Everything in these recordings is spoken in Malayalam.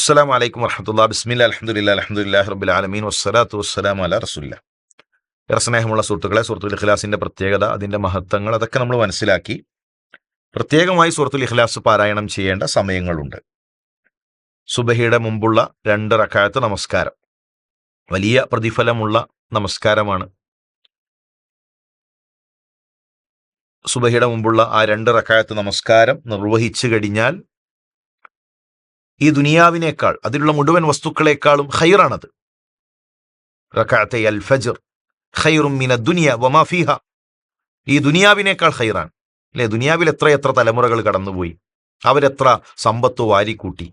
അസ്സലാം വലൈക്കും വർഹമത്തുള്ള ബിസ്മില്ല അലഹമുല്ല അലഹമുല്ലാ റബ്ബിൽ ആലമീൻ വസ്സലാത്തു വസ്സലാം അല റസുല്ല ഏറെ സ്നേഹമുള്ള സുഹൃത്തുക്കളെ സുഹൃത്തുൽ ഇഖ്ലാസിന്റെ പ്രത്യേകത അതിന്റെ മഹത്വങ്ങൾ അതൊക്കെ നമ്മൾ മനസ്സിലാക്കി. പ്രത്യേകമായി സുഹൃത്തുൽ ഇഖ്ലാസ് പാരായണം ചെയ്യേണ്ട സമയങ്ങളുണ്ട്. സുബഹിയുടെ മുമ്പുള്ള രണ്ട് റക്കായത്ത് നമസ്കാരം. വലിയ പ്രതിഫലമുള്ള നമസ്കാരമാണ്. സുബഹിയുടെ മുമ്പുള്ള ആ രണ്ട് റക്കായത്ത് നമസ്കാരം നിർവഹിച്ചു കഴിഞ്ഞാൽ ഈ ദുനിയാവിനേക്കാൾ അതിലുള്ള മുഴുവൻ വസ്തുക്കളെക്കാളും ഹൈറാണത് ഈ ദുനിയാവിനേക്കാൾ ഹൈറാണ് അല്ലെ ദുനിയാവിൽ എത്ര എത്ര തലമുറകൾ കടന്നുപോയി. അവരെത്ര സമ്പത്ത് വാരിക്കൂട്ടി.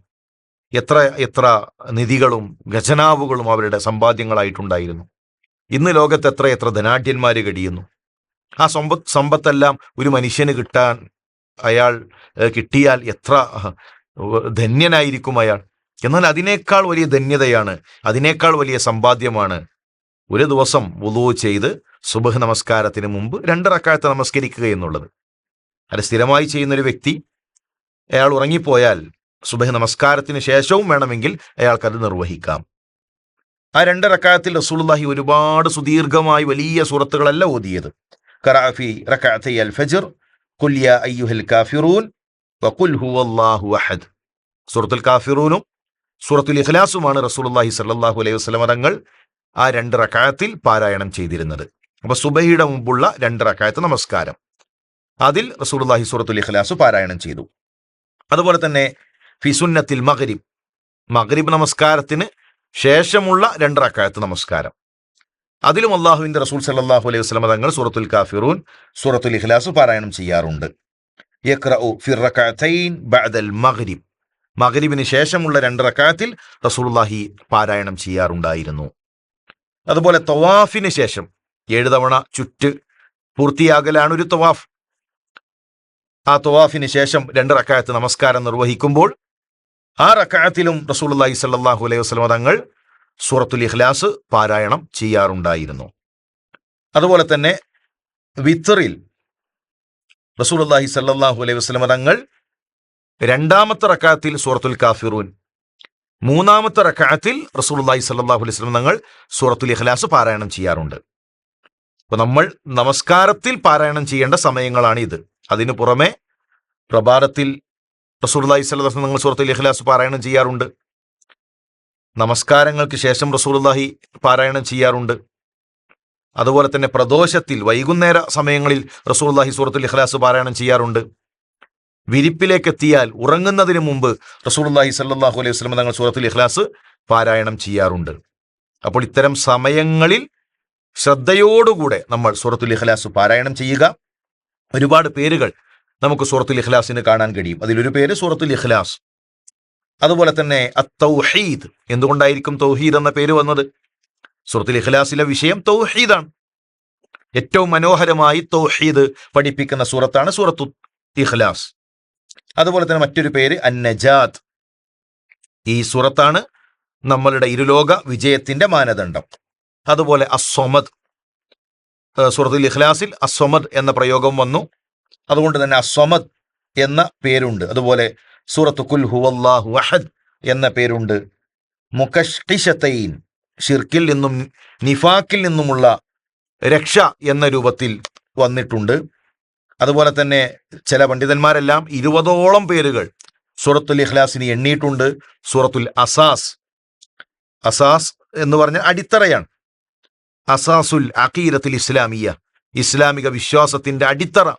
എത്ര എത്ര നിധികളും ഖജനാവുകളും അവരുടെ സമ്പാദ്യങ്ങളായിട്ടുണ്ടായിരുന്നു. ഇന്ന് ലോകത്ത് എത്ര എത്ര ധനാഢ്യന്മാർ കഴിയുന്നു ആ സമ്പത്ത് സമ്പത്തെല്ലാം ഒരു മനുഷ്യന് കിട്ടാൻ അയാൾ കിട്ടിയാൽ എത്ര ധന്യനായിരിക്കും അയാൾ. എന്നാൽ അതിനേക്കാൾ വലിയ ധന്യതയാണ് അതിനേക്കാൾ വലിയ സമ്പാദ്യമാണ് ഒരു ദിവസം വുളു ചെയ്ത് സുബഹ് നമസ്കാരത്തിന് മുമ്പ് രണ്ട് റക്കായത്ത് നമസ്കരിക്കുക എന്നുള്ളത്. അത് സ്ഥിരമായി ചെയ്യുന്നൊരു വ്യക്തി അയാൾ ഉറങ്ങിപ്പോയാൽ സുബഹ് നമസ്കാരത്തിന് ശേഷവും വേണമെങ്കിൽ അയാൾക്കത് നിർവഹിക്കാം. ആ രണ്ട് റസൂൽഹി റസൂലുള്ളാഹി ഒരുപാട് സുദീർഘമായി വലിയ സൂറത്തുകളല്ല ഓതിയത്. കറാഫി റക്കാത്തൽ ഫജിർ ഫജർ ഖുൽ യാ അയ്യുഹൽ കാഫിറൂൻ വഖുൽ ഹുവല്ലാഹു അഹദ്. സൂറത്തുൽ കാഫിറൂനും സൂറത്തുൽ ഇഖ്ലാസുമാണ് റസൂലുള്ളാഹി സല്ലാഹു അലൈഹി വസല്ലം തങ്ങൾ ആ രണ്ട് റക്കായത്തിൽ പാരായണം ചെയ്തിരുന്നത്. അപ്പൊ സുബഹിയുടെ മുമ്പുള്ള രണ്ട് റക്കായത്ത് നമസ്കാരം. അതിൽ റസൂലുള്ളാഹി സൂറത്തുൽ ഇഖ്ലാസ് പാരായണം ചെയ്തു. അതുപോലെ തന്നെ ഫിസുന്നത്തിൽ മഗ്രിബ്. മഗ്രിബ് നമസ്കാരത്തിന് ശേഷമുള്ള രണ്ട് റക്കായത്ത് നമസ്കാരം. അതിലും അള്ളാഹുവിന്റെ റസൂൽ സല്ലാഹു അലൈഹി വസല്ലം തങ്ങൾ സൂറത്തുൽ കാഫിറൂൻ സൂറത്തുൽ ഇഖ്ലാസ് പാരായണം ചെയ്യാറുണ്ട്. യഖ്റഉ ഫിർ റകഅതൈൻ ബഅദൽ മഗ്രിബ് മഗ്രിബിന് ശേഷമുള്ള രണ്ട് റക്കാത്തിൽ റസൂലുള്ളാഹി പാരായണം ചെയ്യാറുണ്ടായിരുന്നു. അതുപോലെ തവാഫിന് ശേഷം ഏഴ് തവണ ചുറ്റ് പൂർത്തിയാകലാണ് ഒരു തവാഫ്. ആ തവാഫിന് ശേഷം രണ്ട് റക്കായത്ത് നമസ്കാരം നിർവഹിക്കുമ്പോൾ ആ റക്കായത്തിലും റസൂലുള്ളാഹി സ്വല്ലല്ലാഹു അലൈഹി വസല്ലം തങ്ങൾ സൂറത്തുൽ ഇഖ്ലാസ് പാരായണം ചെയ്യാറുണ്ടായിരുന്നു. അതുപോലെ തന്നെ വിത്തറിൽ റസൂലുള്ളാഹി സല്ലാഹു അലൈഹി വസ്ലമ തങ്ങൾ രണ്ടാമത്തെ റക്കാത്തിൽ സൂറത്തുൽ കാഫിറൂൻ മൂന്നാമത്തെ റക്കായത്തിൽ റസൂലുള്ളാഹി സല്ലാഹു അലൈഹി വസ്ലം തങ്ങൾ സൂറത്തുൽ ഇഖ്ലാസ് പാരായണം ചെയ്യാറുണ്ട്. അപ്പൊ നമ്മൾ നമസ്കാരത്തിൽ പാരായണം ചെയ്യേണ്ട സമയങ്ങളാണ് ഇത്. അതിനു പുറമെ പ്രഭാതത്തിൽ സ്വല്ലല്ലാഹു അലൈഹി വസല്ലം തങ്ങൾ സൂറത്തുൽ ഇഖ്ലാസ് പാരായണം ചെയ്യാറുണ്ട്. നമസ്കാരങ്ങൾക്ക് ശേഷം റസൂലുള്ളാഹി പാരായണം ചെയ്യാറുണ്ട്. അതുപോലെ തന്നെ പ്രദോഷത്തിൽ വൈകുന്നേര സമയങ്ങളിൽ റസൂലുള്ളാഹി സൂറത്തുൽ ഇഖ്ലാസ് പാരായണം ചെയ്യാറുണ്ട്. വിരിപ്പിലേക്ക് എത്തിയാൽ ഉറങ്ങുന്നതിന് മുമ്പ് റസൂലുള്ളാഹി സല്ലാഹു അലൈഹി വസല്ലം തങ്ങൾ സൂറത്തുൽ ഇഖ്ലാസ് പാരായണം ചെയ്യാറുണ്ട്. അപ്പോൾ ഇത്തരം സമയങ്ങളിൽ ശ്രദ്ധയോടുകൂടെ നമ്മൾ സൂറത്തുൽ ഇഖ്ലാസ് പാരായണം ചെയ്യുക. ഒരുപാട് പേരുകൾ നമുക്ക് സൂറത്തുൽ ഇഖ്ലാസിന് കാണാൻ കഴിയും. അതിലൊരു പേര് സൂറത്തുൽ ഇഖ്ലാസ്. അതുപോലെ തന്നെ അത്തൗഹീദ്. എന്തുകൊണ്ടായിരിക്കും തൗഹീദ് എന്ന പേര് വന്നത്? സൂറത്തുൽ ഇഖ്ലാസിലെ വിഷയം തൗഹീദാണ്. ഏറ്റവും മനോഹരമായി തൗഹീദ് പഠിപ്പിക്കുന്ന സൂറത്താണ് സൂറത്തു ഇഖ്ലാസ്. അതുപോലെ തന്നെ മറ്റൊരു പേര് അന്നജാദ്. ഈ സൂറത്താണ് നമ്മളുടെ ഇരുലോക വിജയത്തിന്റെ മാനദണ്ഡം. അതുപോലെ അസ്വമദ് സൂറത്തുൽ ഇഖ്ലാസിൽ അസ്വമദ് എന്ന പ്രയോഗം വന്നു. അതുകൊണ്ട് തന്നെ അസ്വമദ് എന്ന പേരുണ്ട്. അതുപോലെ സൂറത്ത് കുൽ ഹുവല്ലാഹു അഹദ് എന്ന പേരുണ്ട്. മുഖഷ്കിഷത്തൈൻ ഷിർക്കിൽ നിന്നും നിഫാക്കിൽ നിന്നുമുള്ള രക്ഷ എന്ന രൂപത്തിൽ വന്നിട്ടുണ്ട്. അതുപോലെ തന്നെ ചില പണ്ഡിതന്മാരെല്ലാം ഇരുപതോളം പേരുകൾ സൂറത്തുൽ ഇഖ്ലാസിന് എണ്ണിയിട്ടുണ്ട്. സൂറത്തുൽ അസാസ്. അസാസ് എന്ന് പറഞ്ഞ അടിത്തറയാണ്. അസാസുൽ അഖീരത്തുൽ ഇസ്ലാമിയ ഇസ്ലാമിക വിശ്വാസത്തിന്റെ അടിത്തറ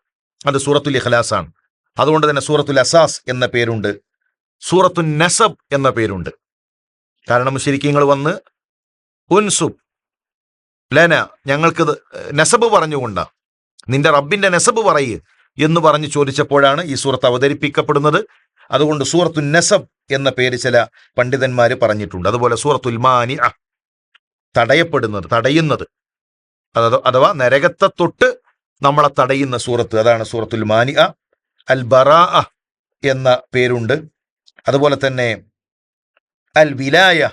അത് സൂറത്തുൽ ഇഖ്ലാസ് ആണ് അതുകൊണ്ട് തന്നെ സൂറത്തുൽ അസാസ് എന്ന പേരുണ്ട്. സൂറത്തുൽ നസബ് എന്ന പേരുണ്ട്. കാരണം ശരിക്കും വന്ന് ഉൻസുബ്. ലന ഞങ്ങൾക്ക് നെസബ് പറഞ്ഞുകൊണ്ട്. നിന്റെ റബ്ബിന്റെ നെസബ് പറയ് എന്ന് പറഞ്ഞ് ചോദിച്ചപ്പോഴാണ് ഈ സൂറത്ത് അവതരിപ്പിക്കപ്പെടുന്നത്. അതുകൊണ്ട് സൂറത്തു നെസബ് എന്ന പേര് ചില പണ്ഡിതന്മാർ പറഞ്ഞിട്ടുണ്ട്. അതുപോലെ സൂറത്തുൽ മാനി തടയപ്പെടുന്നത് തടയുന്നത്. അഥവാ നരകത്തെ തൊട്ട് നമ്മളെ തടയുന്ന സൂറത്ത് അതാണ് സൂറത്തുൽ മാനി അൽ ബറാ എന്ന പേരുണ്ട്. അതുപോലെ തന്നെ അൽ വിലായ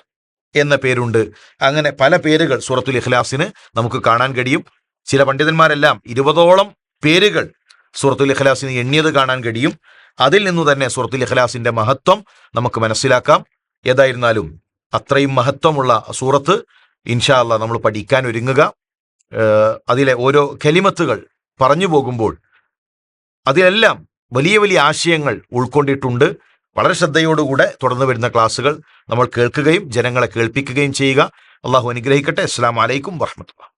എന്ന പേരുണ്ട്. അങ്ങനെ പല പേരുകൾ സൂറത്തുൽ ഇഖ്ലാസിന് നമുക്ക് കാണാൻ കഴിയും. ചില പണ്ഡിതന്മാരെല്ലാം ഇരുപതോളം പേരുകൾ സൂറത്തുൽ ഇഖ്ലാസിന് എണ്ണിയത് കാണാൻ കഴിയും. അതിൽ നിന്നു തന്നെ സൂറത്തുൽ ഇഖ്ലാസിന്റെ മഹത്വം നമുക്ക് മനസ്സിലാക്കാം. ഏതായിരുന്നാലും അത്രയും മഹത്വമുള്ള സൂറത്ത് ഇൻഷാ അല്ലാ നമ്മൾ പഠിക്കാൻ ഒരുങ്ങുക. അതിലെ ഓരോ കലിമത്തുകൾ പറഞ്ഞു പോകുമ്പോൾ അതിലെല്ലാം വലിയ വലിയ ആശയങ്ങൾ ഉൾക്കൊണ്ടിട്ടുണ്ട്. വളരെ ശ്രദ്ധയോടുകൂടെ തുടർന്ന് വരുന്ന ക്ലാസ്സുകൾ നമ്മൾ കേൾക്കുകയും ജനങ്ങളെ കേൾപ്പിക്കുകയും ചെയ്യുക. അള്ളാഹു അനുഗ്രഹിക്കട്ടെ. അസ്സാം വലൈക്കും വർഹമത്തുള്ള